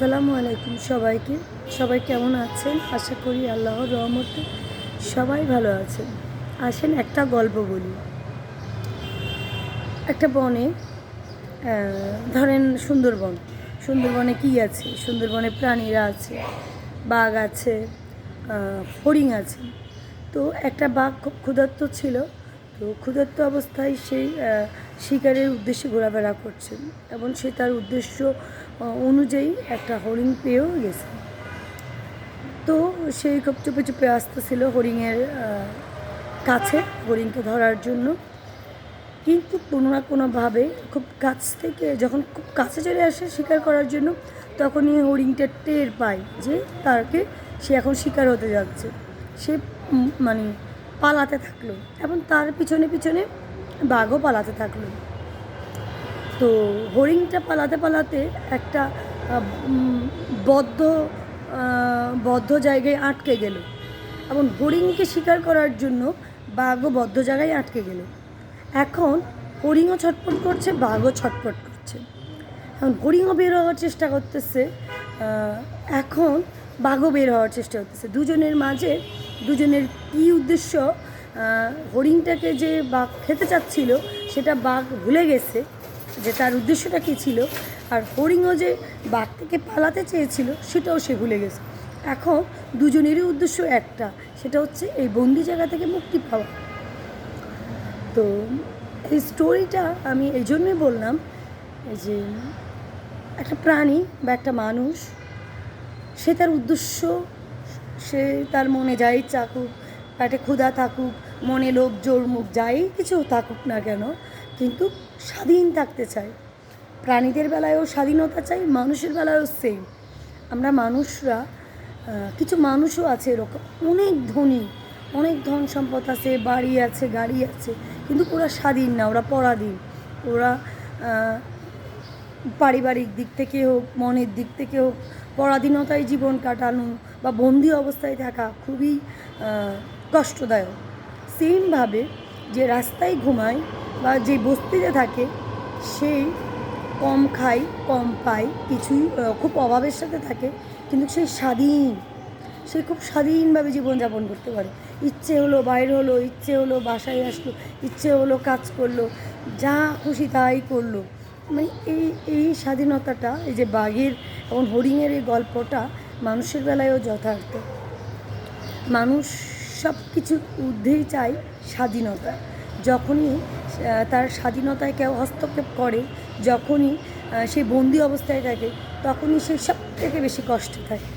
আসসালামু আলাইকুম সবাইকে। সবাই কেমন আছেন? আশা করি আল্লাহর রহমতে সবাই ভালো আছেন। আসেন একটা গল্প বলি। একটা বনে ধরেন সুন্দরবন। সুন্দরবনে কি আছে? সুন্দরবনে প্রাণীরা আছে, বাঘ আছে হরিণ আছে। তো একটা বাঘ খুব ক্ষুধার্ত ছিল। তো ক্ষুধার্ত অবস্থায় সেই শিকারের উদ্দেশ্যে ঘোরাফেরা করছেন এবং সে তার উদ্দেশ্য অনুযায়ী একটা হরিণ পেয়েও গেছে। তো সেই খুব চুপে চুপে আসতেছিল হরিণের কাছে হরিণকে ধরার জন্য। কিন্তু কোনো না কোনোভাবে খুব কাছ থেকে, যখন খুব কাছে চলে আসে শিকার করার জন্য, তখনই হরিণটা টের পায় যে তাকে সে এখন শিকার হতে যাচ্ছে। সে মানে পালাতে থাকল এবং তার পিছনে পিছনে বাঘও পালাতে থাকল। তো হরিণটা পালাতে পালাতে একটা বদ্ধ বদ্ধ জায়গায় আটকে গেল। এবং হরিণকে শিকার করার জন্য বাঘও বদ্ধ জায়গায় আটকে গেল। এখন হরিণও ছটফট করছে, বাঘও ছটফট করছে। এখন হরিণও বের হওয়ার চেষ্টা করতেছে এখন বাঘও বের হওয়ার চেষ্টা করতেছে। দুজনের মাঝে, দুজনের কী উদ্দেশ্য হরিণটাকে যে বাঘ খেতে চাচ্ছিল, সেটা বাঘ ভুলে গেছে যে তার উদ্দেশ্যটা কী ছিল। আর হরিণও যে বাঘ থেকে পালাতে চেয়েছিল, সেটাও সে ভুলে গেছে। এখন দুজনেরই উদ্দেশ্য একটা, সেটা হচ্ছে এই বন্দি জায়গা থেকে মুক্তি পাওয়া। তো এই স্টোরিটা আমি এই জন্যই বললাম যে একটা প্রাণী বা একটা মানুষ, সে তার উদ্দেশ্য, সে তার মনে যাই চাকুক পেটে ক্ষুধা থাকুক, মনে লোভ, জোর মুখ, যাই কিছু থাকুক না কেন, কিন্তু স্বাধীন থাকতে চাই। প্রাণীদের বেলায়ও স্বাধীনতা চাই, মানুষের বেলায়ও সেম আমরা মানুষরা কিছু মানুষও আছে এরকম, অনেক ধনী, অনেক ধন সম্পদ আছে, বাড়ি আছে, গাড়ি আছে, কিন্তু ওরা স্বাধীন না, ওরা পরাধীন। ওরা পারিবারিক দিক থেকে হোক, মনের দিক থেকে হোক, পরাধীনতায় জীবন কাটানো বা বন্দি অবস্থায় থাকা খুবই কষ্টদায়ক। সেমভাবে যে রাস্তায় ঘুমায় বা যে বস্তিতে থাকে সেই কম খায়, কম পায়, কিছুই খুব অভাবের সাথে থাকে, কিন্তু সে স্বাধীন। সে খুব স্বাধীনভাবে জীবনযাপন করতে পারে। ইচ্ছে হলো বাইরে হলো, ইচ্ছে হলো বাসায় আসলো, ইচ্ছে হলো কাজ করল, যা খুশি তাই করল। মানে এই এই স্বাধীনতাটা, এই যে বাঘের এবং হরিণের এই গল্পটা মানুষের বেলায়ও যথার্থ। মানুষ সব কিছুর ঊর্ধ্বেই চায় স্বাধীনতা। যখনই তার স্বাধীনতায় কেউ হস্তক্ষেপ করে, যখনই সেই বন্দি অবস্থায় থাকে, তখনই সে সব থেকে বেশি কষ্ট থাকে।